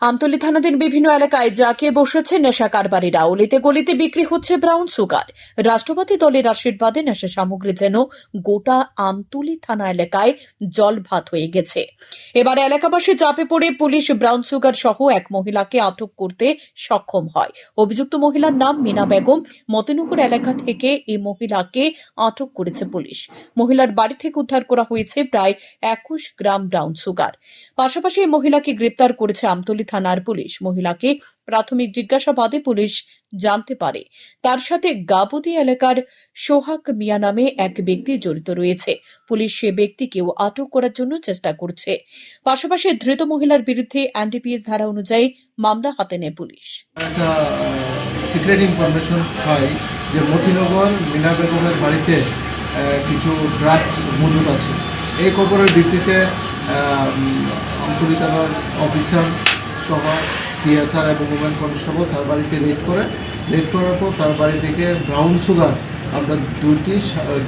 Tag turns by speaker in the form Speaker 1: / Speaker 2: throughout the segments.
Speaker 1: আমতলী থানাধীন বিভিন্ন এলাকায় জাঁকে বসেছে নেশা কারবারিরা। অলিতে গলিতে বিক্রি হচ্ছে ব্রাউন সুগার। রাষ্ট্রপতি দলের আশীর্বাদে নেশা সামগ্রী যেন গোটা আমতলী থানা এলাকায় জল ভাত হয়ে গেছে। এবার এলাকাবাসী চাপে পড়ে পুলিশ ব্রাউন সুগার সহ এক মহিলাকে আটক করতে সক্ষম হয়। অভিযুক্ত মহিলার নাম মিনা বেগম। মতিনগর এলাকা থেকে এই মহিলাকে আটক করেছে পুলিশ। মহিলার বাড়ি থেকে উদ্ধার করা হয়েছে প্রায় একুশ গ্রাম ব্রাউন সুগার। পাশাপাশি এই মহিলাকে গ্রেপ্তার করেছে আমতলী থানার পুলিশ মহিলাকে প্রাথমিক জিজ্ঞাসাবাদে পুলিশ জানতে পারে। তার সাথে গাবতী এলাকার সোহাগ মিয়া নামে এক ব্যক্তি জড়িত রয়েছে। পুলিশ সে ব্যক্তিকেও আটক করার জন্য চেষ্টা করছে। পাশাপাশি ধৃত মহিলার বিরুদ্ধে এনডিপিএস ধারা অনুযায়ী মামলা হাতে নেয় পুলিশ।
Speaker 2: সিক্রেট ইনফরমেশন হয় যে মতিনগর মিনা বেগমের বাড়িতে কিছু ড্রাগস মজুদ আছে। এই খবরের ভিত্তিতে আমতলী অফিসার সহ পিএসআর এবং উমেন কনস্টেবল তার বাড়িতে রেড করে। রেড করার পর তার বাড়ি থেকে ব্রাউন সুগার আমরা দুটি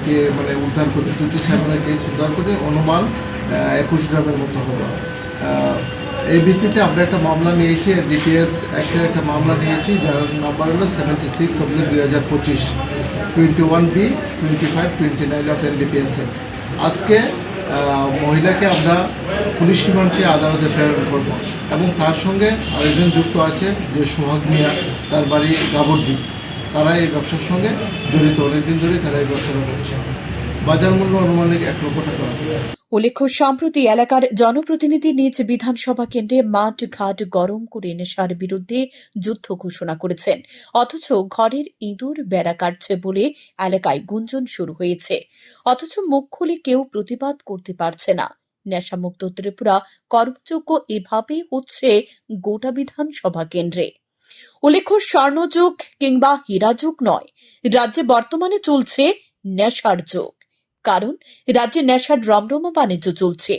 Speaker 2: কে মানে উদ্ধার করি দুটি সেভেনের কেস উদ্ধার করে অনুমান একুশ গ্রামের মতো আহ, এই ভিত্তিতে আমরা একটা মামলা নিয়েছি ডিপিএস অ্যাক্টের একটা মামলা নিয়েছি যার নাম্বার হলো সেভেন্টি সিক্স অব্লিক দুই হাজার পঁচিশ twenty one B twenty five twenty nine of NDPS আজকে আহ, মহিলাকে আমরা পুলিশ রিমান্ডে আদালতে প্রেরণ করব। এবং তার সঙ্গে আরেকজন যুক্ত আছে, যে সোহাগ মিয়া, তার বাড়ি গাবরদ্বীপ তারা এই ব্যবসার সঙ্গে জড়িত। অনেকদিন ধরে তারা এই ব্যবসাটা করছে। বাজার মূল্য আনুমানিক এক লক্ষ টাকা।
Speaker 1: উল্লেখ্য, সম্প্রতি এলাকার জনপ্রতিনিধি নিজ বিধানসভা কেন্দ্রে মাঠ ঘাট গরম করে নেশার বিরুদ্ধে যুদ্ধ ঘোষণা করেছেন। অথচ ঘরের ইঁদুর বেড়া কাটছে বলে এলাকায় গুঞ্জন শুরু হয়েছে। অথচ মুখ খুলে কেউ প্রতিবাদ করতে পারছে না। নেশামুক্ত ত্রিপুরা কর্মযোগ্য এভাবে হচ্ছে গোটা বিধানসভা কেন্দ্রে। উল্লেখ্য, স্বর্ণযুগ কিংবা হীরাযুগ নয়, রাজ্যে বর্তমানে চলছে নেশার যুগ। কারণ রাজ্যে নেশার রমরমা বাণিজ্য চলছে।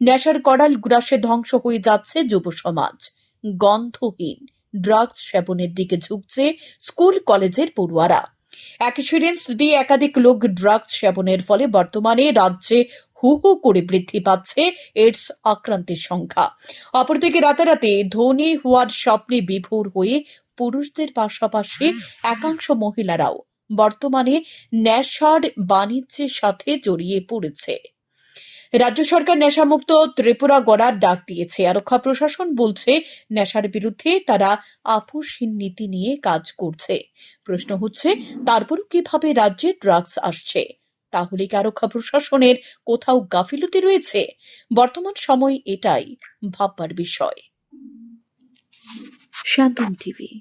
Speaker 1: নেশার কড়াল গ্রাসে ধ্বংস হয়ে যাচ্ছে যুব সমাজ। গন্ধহীন ড্রাগস সেবনের দিকে ঝুঁকছে স্কুল কলেজের পড়ুয়ারা। সিরিঞ্জ দিয়ে একাধিক লোক ড্রাগস সেবনের ফলে বর্তমানে রাজ্যে হু হু করে বৃদ্ধি পাচ্ছে এইডস আক্রান্তের সংখ্যা। অপরদিকে রাতারাতি ধনী হওয়ার স্বপ্নে বিভোর হয়ে পুরুষদের পাশাপাশি একাংশ মহিলারাও বর্তমানে নেশার বাণিজ্যের সাথে জড়িয়ে পড়েছে। রাজ্য সরকার নেশামুক্ত ত্রিপুরা গড়ার ডাক দিয়েছে। আরক্ষা প্রশাসন বলছে, নেশার বিরুদ্ধে তারা আপোষহীন নীতি নিয়ে কাজ করছে। প্রশ্ন হচ্ছে, তারপরও কীভাবে রাজ্যে ড্রাগস আসছে? তাহলে কি আরক্ষা প্রশাসনের কোথাও গাফিলতি রয়েছে? বর্তমান সময় এটাই ভাববার বিষয়। শান্তন টিভি